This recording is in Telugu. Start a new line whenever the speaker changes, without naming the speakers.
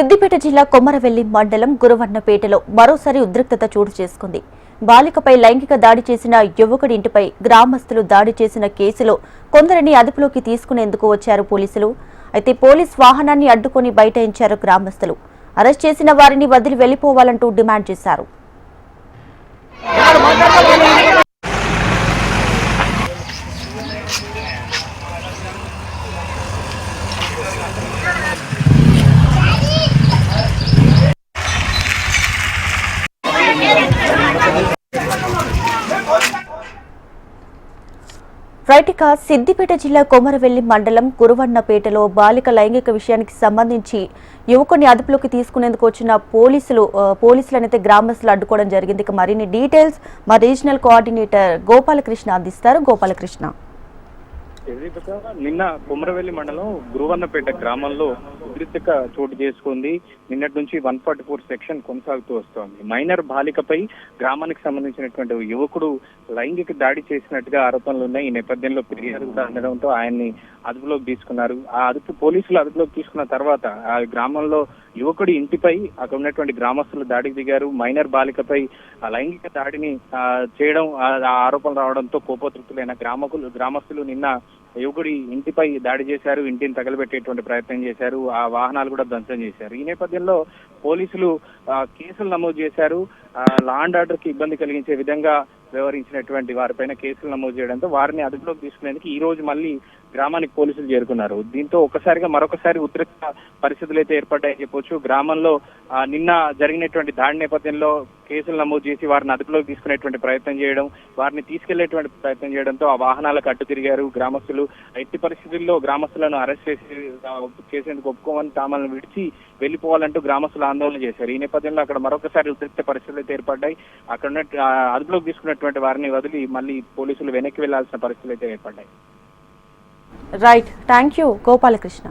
సిద్దిపేట జిల్లా కొమరవెల్లి మండలం గురవన్నపేటలో మరోసారి ఉద్రిక్తత చోటు చేసుకుంది. బాలికపై లైంగిక దాడి చేసిన యువకుడి ఇంటిపై గ్రామస్తులు దాడి చేసిన కేసులో కొందరిని అదుపులోకి తీసుకునేందుకు వచ్చారు పోలీసులు. అయితే పోలీస్ వాహనాన్ని అడ్డుకొని బైఠాయించారు గ్రామస్తులు. అరెస్ట్ చేసిన వారిని వదిలి వెళ్ళిపోవాలంటూ డిమాండ్ చేశారు. రైటిక సిద్దిపేట జిల్లా కొమరవెల్లి మండలం కురువన్నపేటలో బాలిక లైంగిక విషయానికి సంబంధించి యువకుని అదుపులోకి తీసుకునేందుకు వచ్చిన పోలీసులు పోలీసులనైతే గ్రామస్తులు అడ్డుకోవడం జరిగింది. ఇక మరిన్ని డీటెయిల్స్ మా రీజనల్ కోఆర్డినేటర్ గోపాలకృష్ణ అందిస్తారు. గోపాలకృష్ణ.
నిన్న కుమ్రవెల్లి మండలం గురువన్నపేట గ్రామంలో ఉద్రిక్తక చోటు చేసుకుంది. నిన్నటి నుంచి వన్ ఫార్టీ ఫోర్ సెక్షన్ కొనసాగుతూ వస్తోంది. మైనర్ బాలికపై గ్రామానికి సంబంధించినటువంటి యువకుడు లైంగిక దాడి చేసినట్టుగా ఆరోపణలు ఉన్నాయి. ఈ నేపథ్యంలో ఫిర్యాదు అందడంతో ఆయన్ని అదుపులోకి తీసుకున్నారు. ఆ అదుపు పోలీసులు అదుపులోకి తీసుకున్న తర్వాత ఆ గ్రామంలో యువకుడి ఇంటిపై అక్కడ ఉన్నటువంటి గ్రామస్తులు దాడికి దిగారు. మైనర్ బాలికపై ఆ లైంగిక దాడిని చేయడం ఆ ఆరోపణలు రావడంతో కోపోతృప్తులైన గ్రామకులు గ్రామస్తులు నిన్న యువకుడి ఇంటిపై దాడి చేశారు ఇంటిని తగలబెట్టేటువంటి ప్రయత్నం చేశారు ఆ వాహనాలు కూడా ధ్వంసం చేశారు. ఈ నేపథ్యంలో పోలీసులు కేసులు నమోదు చేశారు. లా అండ్ ఆర్డర్కి ఇబ్బంది కలిగించే విధంగా వ్యవహరించినటువంటి వారిపైన కేసులు నమోదు చేయడంతో వారిని అదుపులోకి తీసుకునేందుకు ఈ రోజు మళ్ళీ గ్రామానికి పోలీసులు చేరుకున్నారు. దీంతో ఒక్కసారిగా మరొకసారి ఉద్రిక్త పరిస్థితులు అయితే ఏర్పడ్డాయని చెప్పొచ్చు. గ్రామంలో నిన్న జరిగినటువంటి దాడి నేపథ్యంలో కేసులు నమోదు చేసి వారిని అదుపులోకి తీసుకునేటువంటి ప్రయత్నం చేయడం వారిని తీసుకెళ్ళేటువంటి ప్రయత్నం చేయడంతో ఆ వాహనాలకు అడ్డు తిరిగారు గ్రామస్తులు. ఎట్టి పరిస్థితుల్లో గ్రామస్తులను అరెస్ట్ చేసి చేసేందుకు ఒప్పుకోమని తామలను విడిచి వెళ్ళిపోవాలంటూ గ్రామస్తులు ఆందోళన చేశారు. ఈ నేపథ్యంలో అక్కడ మరొకసారి ఉద్రిక్త పరిస్థితులు అయితే ఏర్పడ్డాయి. అక్కడ ఉన్న అదుపులోకి తీసుకున్నటువంటి వారిని వదిలి మళ్ళీ పోలీసులు వెనక్కి వెళ్ళాల్సిన పరిస్థితులు అయితే ఏర్పడ్డాయి.
Right thank you Gopalakrishna.